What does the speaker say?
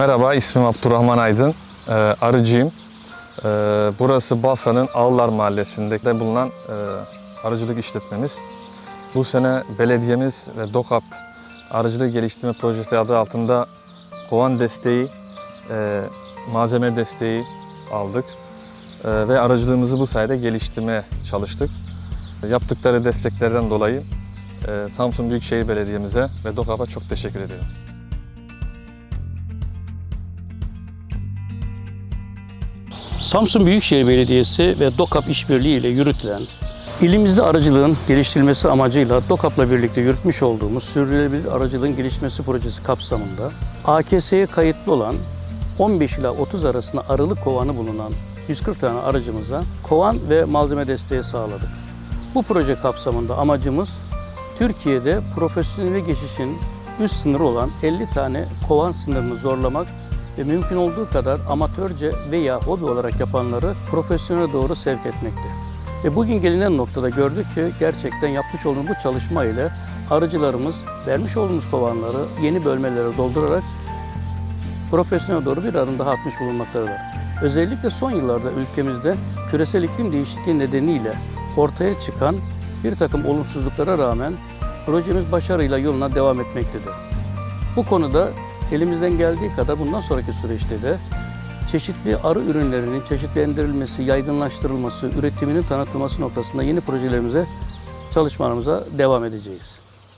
Merhaba, ismim Abdurrahman Aydın. Ee, arıcıyım. Ee, burası Bafra'nın Ağlar Mahallesi'nde de bulunan e, arıcılık işletmemiz. Bu sene belediyemiz ve DOKAP Arıcılık Geliştirme Projesi adı altında kovan desteği, e, malzeme desteği aldık. E, ve arıcılığımızı bu sayede geliştirmeye çalıştık. Yaptıkları desteklerden dolayı e, Samsun Büyükşehir Belediye'mize ve DOKAP'a çok teşekkür ediyorum. Samsun Büyükşehir Belediyesi ve DOKAP işbirliği ile yürütülen, ilimizde aracılığın geliştirilmesi amacıyla DOKAP'la birlikte yürütmüş olduğumuz Sürdürülebilir Aracılığın Gelişmesi Projesi kapsamında AKS'ye kayıtlı olan 15 ila 30 arasında arılı kovanı bulunan 140 tane aracımıza kovan ve malzeme desteği sağladık. Bu proje kapsamında amacımız Türkiye'de profesyonele geçişin üst sınırı olan 50 tane kovan sınırını zorlamak ve mümkün olduğu kadar amatörce veya hobi olarak yapanları profesyonele doğru sevk etmekte. Ve bugün gelinen noktada gördük ki gerçekten yapmış olduğumuz bu çalışma ile arıcılarımız vermiş olduğumuz kovanları yeni bölmelere doldurarak profesyonel doğru bir adım daha atmış bulunmaktadır. Özellikle son yıllarda ülkemizde küresel iklim değişikliği nedeniyle ortaya çıkan bir takım olumsuzluklara rağmen projemiz başarıyla yoluna devam etmektedir. Bu konuda elimizden geldiği kadar bundan sonraki süreçte de çeşitli arı ürünlerinin çeşitlendirilmesi, yaygınlaştırılması, üretiminin tanıtılması noktasında yeni projelerimize çalışmalarımıza devam edeceğiz.